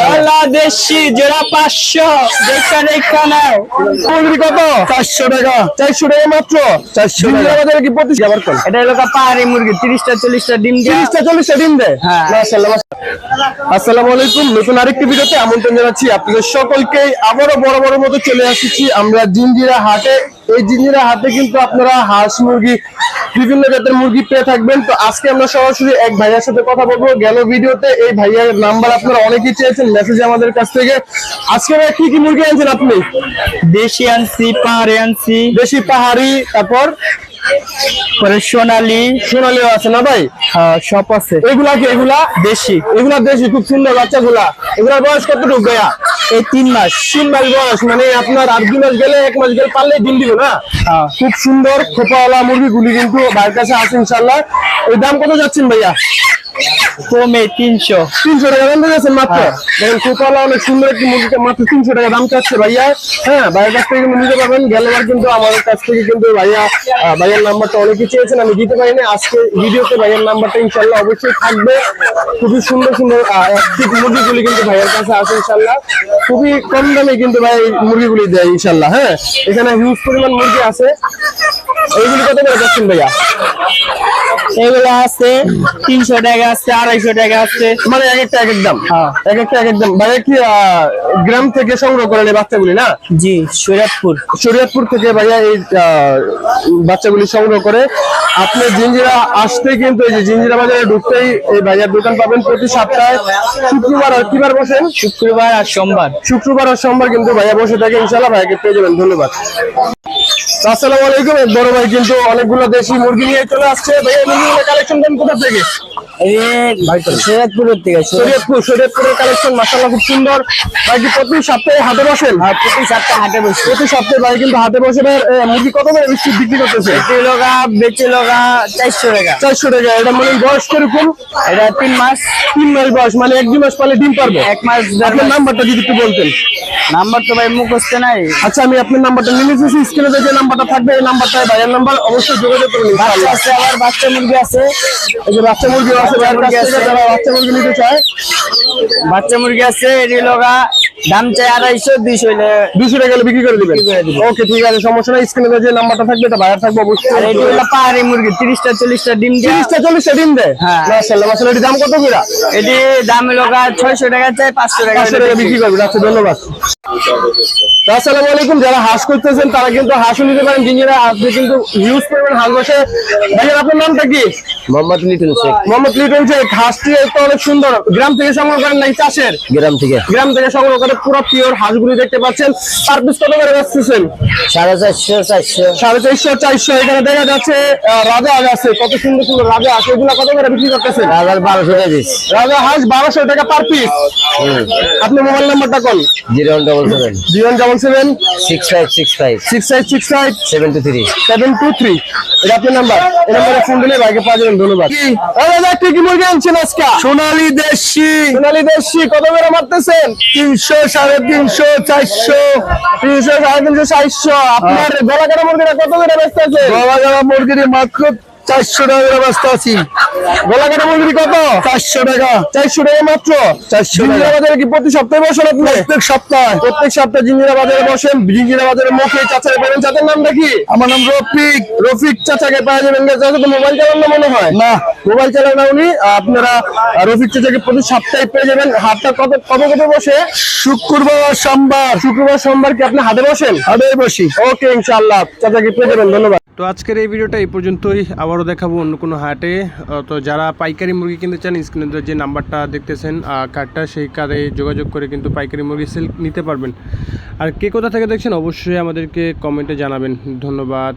বাংলাদেশি জোড়া পাঁচশো। দেখা দেখা নাও। কত? চারশো টাকা। চারশো টাকা মাত্র? চারশো টাকা। কি আবার এটা পাহাড়ি মুরগি তিরিশটা চল্লিশটা ডিম তিরিশটা চল্লিশটা ডিম দেয়? হ্যাঁ। আসসালামু আলাইকুম। নতুন আরেকটি ভিডিওতে আমন্ত্রণ জানাচ্ছি আপনাদের সকলকে। আবারও বড় বড় মতো চলে আসছি। আমরা জিঞ্জিরা হাটে এই জিঞ্জিরা হাতে কিন্তু আপনারা হাঁস মুরগি বিভিন্ন জাতের মুরগি পেয়ে থাকবেন। তো আজকে আমরা সরাসরি এক ভাইয়ার সাথে কথা বলব। গেল ভিডিওতে এই ভাইয়ার নাম্বার আপনারা অনেকেই চেয়েছেন মেসেজ আমাদের কাছ থেকে। আজকে ভাই কি কি মুরগি আনছেন আপনি? দেশি আনছি পাহাড়ি আনছি। দেশি পাহাড়ি তারপর? পরে সোনালি। সোনালিও আছে না ভাই? হ্যাঁ, সব আছে। এগুলা কি এগুলা? দেশি। এগুলা দেশি খুব সুন্দর বাচ্চাগুলা। এগুলার বয়স কতটুকু ভাইয়া? এই তিন মাস। তিন মাস বয়স মানে আপনার আর দুই মাস গেলে এক মাস গেলে পারলে ডিম দিব না? হ্যাঁ। খুব সুন্দর খোপাওয়ালা মুরগিগুলি কিন্তু বাইরের কাছে আছে ইনশাল্লাহ ওই দাম কত যাচ্ছেন ভাইয়া? কমে তিনশো। তিনশো টাকা দাম দিয়েছেন মাত্র? হ্যাঁ। দেখেন অনেক সুন্দর একটি মুরগিকে মাত্র তিনশো টাকা দাম চাচ্ছে ভাইয়া। হ্যাঁ ভাইয়ের কাছ থেকে নিতে পারবেন গেলেবার কিন্তু আমাদের কাছ থেকে কিন্তু ভাইয়া ভাইয়ের নাম্বারটা অনেকে চেয়েছেন আমি দিতে পারিনি। আজকে ভিডিওতে ভাইয়ের নাম্বারটা ইনশাল্লাহ অবশ্যই থাকবে। খুবই সুন্দর সুন্দর মুরগিগুলি কিন্তু ভাইয়ের কাছে আছে ইনশাল্লাহ। খুবই কম দামে কিন্তু ভাই মুরগিগুলি দেয় ইনশাল্লাহ হ্যাঁ। এখানে হিউজ পরিমাণ মুরগি আছে। এইগুলি কত করে যাচ্ছেন ভাইয়া? এগুলো আছে তিনশো টাকা আছে আড়াইশো টাকা আছে। মানে এক একটা এক এক দাম? হ্যাঁ। এক একটা এক এক দাম। ভাইয়া কি গ্রাম থেকে সংগ্রহ করেন এই বাচ্চাগুলি না? জি শরীয়তপুর। শরীয়তপুর থেকে ভাইয়া এই বাচ্চাগুলি সংগ্রহ করে। আপনি জিঞ্জিরা আসতে কিন্তু এই যে জিঞ্জিরা বাজারে ঢুকতেই এই ভাইয়ার দোকান পাবেন প্রতি সপ্তাহে। শুক্রবার আর কিবার বসেন? শুক্রবার আর সোমবার। শুক্রবার আর সোমবার কিন্তু ভাইয়া বসে থাকে। ইনশাল্লাহ ভাইয়াকে পেয়ে যাবেন। ধন্যবাদ। আসসালামু আলাইকুম বড় ভাই কিন্তু অনেকগুলো দেশি মুরগি নিয়ে চলে আসছে। ভাইয়া, মুরগিগুলো কালেকশন করেন কোথা থেকে? শরীয়তপুরের থেকে শরীয়তপুর শরীয়তপুরের কালেকশন মাসাল্লাহ খুব সুন্দর। ভাই কি প্রতি সপ্তাহে বসেন? হ্যাঁ, প্রতি সপ্তাহে হাটে বসে। প্রতি সপ্তাহে ভাই কিন্তু বসে মুরগি কত করে বিক্রি বিক্রি করতেছে? বেচে লগা বেচে চারশো টাকা। চারশো টাকা এটা মানে বয়স কীরকম? এটা তিন মাস। তিন মাস বয়স মানে এক দুই মাস পালে ডিম পারবে? এক মাস আপনার নাম্বারটা যদি একটু বলতেন। নাম্বার তো ভাই মুখস্থ নাই। আচ্ছা আমি আপনার নাম্বারটা নিয়ে নিয়েছি স্ক্রিনে যে নাম্বারটা থাকবে এই ভাইয়ের নাম্বার অবশ্যই যোগাযোগ বাচ্চা। আছে আবার বাচ্চা মুরগি আছে। এই যে বাচ্চা মুরগি আছে ভাইয়ের কাছ থেকে যারা বাচ্চা মুরগি নিতে চায়? বাচ্চা মুরগি আছে এটি লগা দাম চাই আড়াইশো দুইশো দুশো টাকা হলে বিক্রি করে দিবেন। ওকে ঠিক আছে সমস্যা নাই। স্ক্রিনে যে নাম্বারটা থাকবে এটা ভাইয়ের থাকবে এটি অবশ্যই হলো পাহাড়ি মুরগি তিরিশটা চল্লিশটা ডিম দেয়। তিরিশটা চল্লিশটা ডিম দেয়? হ্যাঁ। মাসাল্লাহ মাসাল্লাহ এটির দাম কত করে এটি দাম লগা ছয়শো টাকা চাই পাঁচশো টাকা বিক্রি। করবেন আচ্ছা ধন্যবাদ। আসসালামু আলাইকুম যারা হাঁস করতেছেন তারা কিন্তু হাঁসও নিতে পারেন। আপনি কিন্তু ইউজ করবেন হাঁস বসে। ভাইয়ের আপনার নামটা কি? মোহাম্মদ লিটন শেখ। মোহাম্মদ লিটন শেখ। হাঁসটি তো অনেক সুন্দর। গ্রাম থেকে সংগ্রহ করেন নাকি চাষের? গ্রাম থেকে। গ্রাম থেকে সংগ্রহ করে পুরো পিওর হাঁসগুলি দেখতে পাচ্ছেন। পার পিস কত করে বেচতেছেন সাড়ে চারশো চারশো। সাড়ে চারশো চারশো। এখানে দেখা যাচ্ছে রাজা হাঁস আছে। কত সুন্দর সুন্দর রাজা হাঁস। এগুলা কত করে বিক্রি করতেছেন? হাজার বারোশো টাকা রাজা হাঁস বারোশো টাকা পার পিস আপনি মোবাইল নাম্বারটা কোন? জিরো ওয়ান এটা আপনার নাম্বার এই নাম্বারে ফোন দিলে ভাইকে পাওয়া যাবেন ধন্যবাদ। কি? কি মুরগি আনছেন আজকে সোনালী দেশি। সোনালী দেশি কত করে মারতেছেন? তিনশো সাড়ে তিনশো চারশো। তিনশো সাড়ে তিনশো চারশো। আপনার গলা কাটা মুরগিটা কত করে বেচতেছে গলা কাটা মুরগির মাত্র চারশো টাকা ব্যস্ত আছি। গলা কাটা মুরগি কত? চারশো টাকা। চারশো টাকা মাত্র? চারশো টাকা। বাজারে কি প্রতি সপ্তাহে বসেন আপনি? প্রত্যেক সপ্তাহে। প্রত্যেক সপ্তাহে জিঞ্জিরা বাজারে বসেন। জিঞ্জিরা বাজারে মুখে চাচার নামটা কি? আমার নাম রফিক। রফিক চাচাকে পাওয়া যাবেন চাচা তো মোবাইল চালান না মনে হয়? না। মোবাইল চালান না উনি। আপনারা রফিক চাচাকে প্রতি সপ্তাহে পেয়ে যাবেন। হাটটা কত কত কত বসে? শুক্রবার সোমবার। শুক্রবার সোমবার কি আপনি হাটে বসেন? হাটে বসি। ওকে ইনশাআল্লাহ। চাচাকে পেয়ে যাবেন। ধন্যবাদ। তো আজকের এই ভিডিওটা এই পর্যন্তই। আবারও দেখাবো অন্য কোনো হাটে। তো যারা পাইকারি মুরগি কিনতে চান স্ক্রিনে যে নাম্বারটা দেখতেছেন কার্ডটা সেই কার্ডে যোগাযোগ করে কিন্তু পাইকারি মুরগি সেল নিতে পারবেন। আর কে কোথা থেকে দেখছেন, অবশ্যই আমাদেরকে কমেন্টে জানাবেন। ধন্যবাদ।